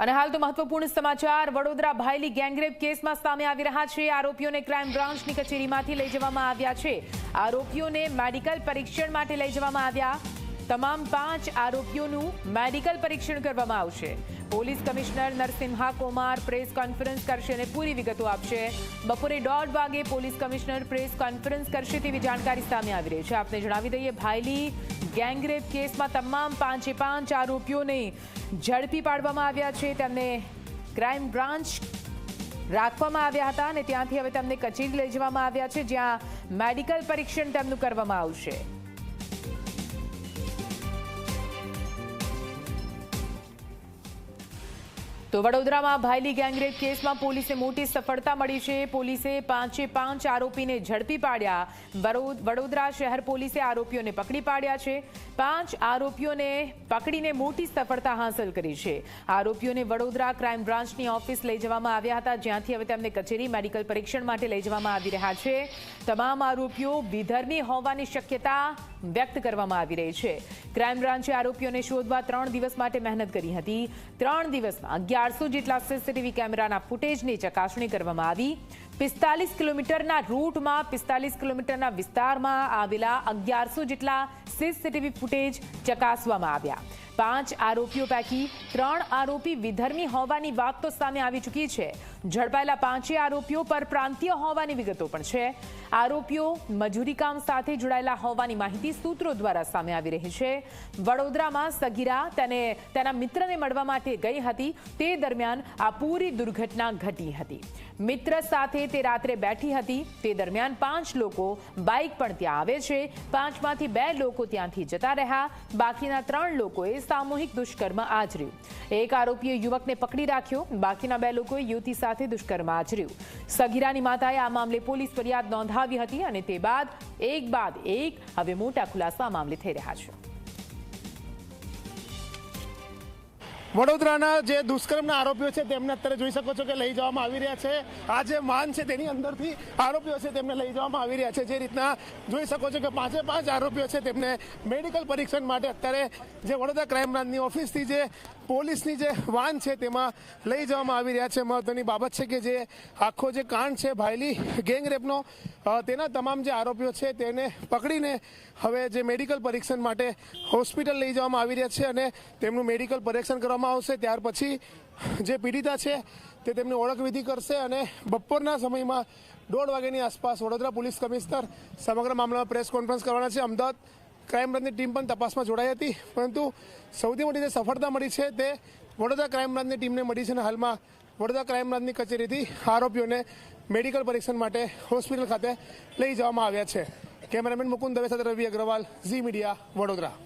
અને હાલ તો મહત્વપૂર્ણ સમાચાર. વડોદરા ભાયલી ગેંગરેપ કેસમાં સામે આવી રહ્યા છે. આરોપીઓને ક્રાઇમ બ્રાન્ચની કચેરીમાંથી લઈ જવામાં આવ્યા છે. આરોપીઓને મેડિકલ પરીક્ષણ માટે લઈ જવામાં આવ્યા. તમામ પાંચ આરોપીઓનું મેડિકલ પરીક્ષણ કરવામાં આવશે. Police commissioner Narasimha Kumar press conference કરશે અને પૂરી વિગતો આપશે. બપોરે દોઢ વાગે પોલીસ કમિશનર પ્રેસ કોન્ફરન્સ કરશે તેવી જાણકારી સામે આવી રહી છે. આપને જણાવી દઈએ, ભાયલી ગેંગરેપ કેસમાં તમામ પાંચે પાંચ આરોપીઓને ઝડપી પાડવામાં આવ્યા છે. તેમને ક્રાઇમ બ્રાન્ચ રાખવામાં આવ્યા હતા અને ત્યાંથી હવે તેમને કચેરી લઈ જવામાં આવ્યા છે, જ્યાં મેડિકલ પરીક્ષણ તેમનું કરવામાં આવશે. તો વડોદરામાં ભાયલી ગેંગરેપ કેસમાં પોલીસે મોટી સફળતા મળી છે. પોલીસે પાંચે પાંચ આરોપીને ઝડપી પાડ્યા. વડોદરા શહેર પોલીસે આરોપીઓને પકડી પાડ્યા છે. પાંચ આરોપીઓને પકડીને મોટી સફળતા હાંસલ કરી છે. આરોપીઓને વડોદરા ક્રાઇમ બ્રાન્ચની ઓફિસ લઈ જવામાં આવ્યા હતા. જ્યાંથી હવે તેમને કચેરી મેડિકલ પરીક્ષણ માટે લઈ જવામાં આવી રહ્યા છે. તમામ આરોપીઓ વિધર્મી હોવાની શક્યતા વ્યક્ત કરવામાં આવી રહી છે. ક્રાઇમ બ્રાન્ચે આરોપીઓને શોધવા ત્રણ દિવસ માટે મહેનત કરી હતી. ત્રણ દિવસમાં અગિયારસો જેટલા સીસીટીવી કેમેરાના ફૂટેજની ચકાસણી કરવામાં આવી. પિસ્તાલીસ કિલોમીટરના રૂટમાં, પિસ્તાલીસ કિલોમીટરના વિસ્તારમાં આવેલા અગિયારસો જેટલા સીસીટીવી ફૂટેજ ચકાસવામાં આવ્યા. પાંચ આરોપીઓ પૈકી ત્રણ આરોપી વિધર્મી હોવાની વાત તો સામે આવી ચૂકી છે. ઝડપાયેલા પાંચે આરોપીઓ પર પ્રાંતીય હોવાની વિગતો પણ છે. આરોપીઓ મજૂરી કામ સાથે જોડાયેલા હોવાની માહિતી સૂત્રો દ્વારા સામે આવી રહી છે. વડોદરામાં સગીરા તેને તેના મિત્રને મળવા માટે ગઈ હતી. તે દરમિયાન આ પૂરી દુર્ઘટના ઘટી હતી. મિત્ર સાથે તે રાત્રે બેઠી હતી. તે દરમિયાન પાંચ લોકો બાઇક પણ ત્યાં આવે છે. પાંચમાંથી બે લોકો ત્યાંથી જતા રહ્યા. બાકીના ત્રણ લોકોએ સામૂહિક દુષ્કર્મ આચર્યું. એક આરોપીએ યુવકને પકડી રાખ્યો. બાકીના બે લોકોએ યુવતી સાથે દુષ્કર્મ આચર્યું. સગીરાની માતાએ આ મામલે પોલીસ ફરિયાદ નોંધાવી હતી અને તે બાદ, એક બાદ એક, હવે મોટા ખુલાસા મામલે થઈ રહ્યા છે. વડોદરાના જે દુષ્કર્મના આરોપીઓ છે, તેમને અત્યારે જોઈ શકો છો કે લઈ જવામાં આવી રહ્યા છે. આ જે માન છે, તેની અંદરથી આરોપીઓ છે, તેમને લઈ જવામાં આવી રહ્યા છે. જે રીતના જોઈ શકો છો કે પાંચે પાંચ આરોપીઓ છે, તેમને મેડિકલ પરીક્ષણ માટે અત્યારે જે વડોદરા ક્રાઇમ બ્રાન્ચની ઓફિસથી જે પોલીસની જે વાન છે, તેમાં લઈ જવામાં આવી રહ્યા છે. મહત્વની બાબત છે કે જે આખો જે કાંડ છે, ભાયલી ગેંગરેપનો તેના તમામ જે આરોપીઓ છે, તેને પકડીને હવે જે મેડિકલ પરીક્ષણ માટે હોસ્પિટલ લઈ જવામાં આવી રહ્યા છે અને તેમનું મેડિકલ પરીક્ષણ કરવામાં આવશે, ત્યાર પછી જે પીડિતા છે તે તેમની ઓળખવિધિ કરશે અને બપોરના સમયમાં દોઢ વાગ્યાની આસપાસ વડોદરા પોલીસ કમિશનર સમગ્ર મામલામાં પ્રેસ કોન્ફરન્સ કરવાના છે. અમદાવાદ ક્રાઇમ બ્રાન્ચની ટીમ પણ તપાસમાં જોડાઈ હતી, પરંતુ સૌથી મોટી જે સફળતા મળી છે તે વડોદરા ક્રાઇમ બ્રાન્ચની ટીમને મળી છે અને હાલમાં વડોદરા ક્રાઇમ બ્રાન્ચની કચેરીથી આરોપીઓને મેડિકલ પરીક્ષણ માટે હોસ્પિટલ ખાતે લઈ જવામાં આવ્યા છે. કેમેરામેન મુકુંદ દવે સાથે રવિ અગ્રવાલ, ઝી મીડિયા, વડોદરા.